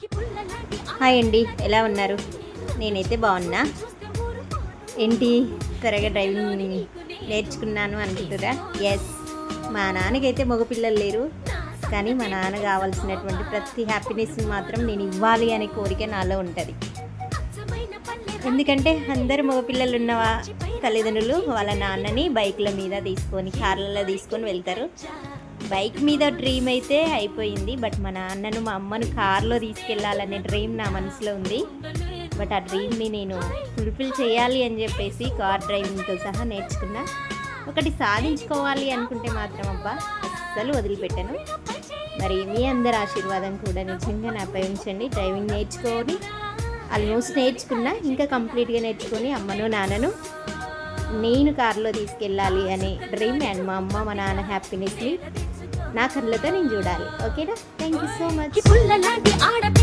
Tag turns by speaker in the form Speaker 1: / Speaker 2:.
Speaker 1: Hi అండి ఎలా ఉన్నారు? నేనైతే బాగున్నా. ఏంటి త్వరగా డ్రైవింగ్ నేర్చుకున్నాను అనుకుంటురా ఎస్ మా నాన్నకైతే మగపిల్లలు లేరు కానీ మా నాన్న కావాల్సినటువంటి ప్రతి హ్యాపీనెస్ని మాత్రం నేను ఇవ్వాలి అనే కోరిక నాలో ఉంటుంది. ఎందుకంటే అందరు మగపిల్లలు ఉన్న తల్లిదండ్రులు వాళ్ళ నాన్నని బైక్ల మీద తీసుకొని కార్లలో తీసుకొని వెళ్తారు. బైక్ మీద డ్రీమ్ అయితే అయిపోయింది. బట్ మా నాన్నను మా అమ్మను కార్లో తీసుకెళ్ళాలనే డ్రీమ్ నా మనసులో ఉంది. బట్ ఆ డ్రీమ్ని నేను ఫుల్ఫిల్ చేయాలి అని చెప్పేసి కార్ డ్రైవింగ్తో సహా నేర్చుకున్నా. ఒకటి సాధించుకోవాలి అనుకుంటే మాత్రం అబ్బా అస్సలు వదిలిపెట్టాను. మరి మీ అందరి ఆశీర్వాదం కూడా నిజంగా నాపై ఉంచండి. డ్రైవింగ్ నేర్చుకొని ఆల్మోస్ట్ నేర్చుకున్నా ఇంకా కంప్లీట్గా నేర్చుకొని అమ్మను నాన్నను నేను కారులో తీసుకెళ్ళాలి అనే డ్రీమ్ అండ్ మా అమ్మ మా నాన్న హ్యాపీనెస్ని నా కళ్ళతో నేను చూడాలి. ఓకేనా? Thank you so much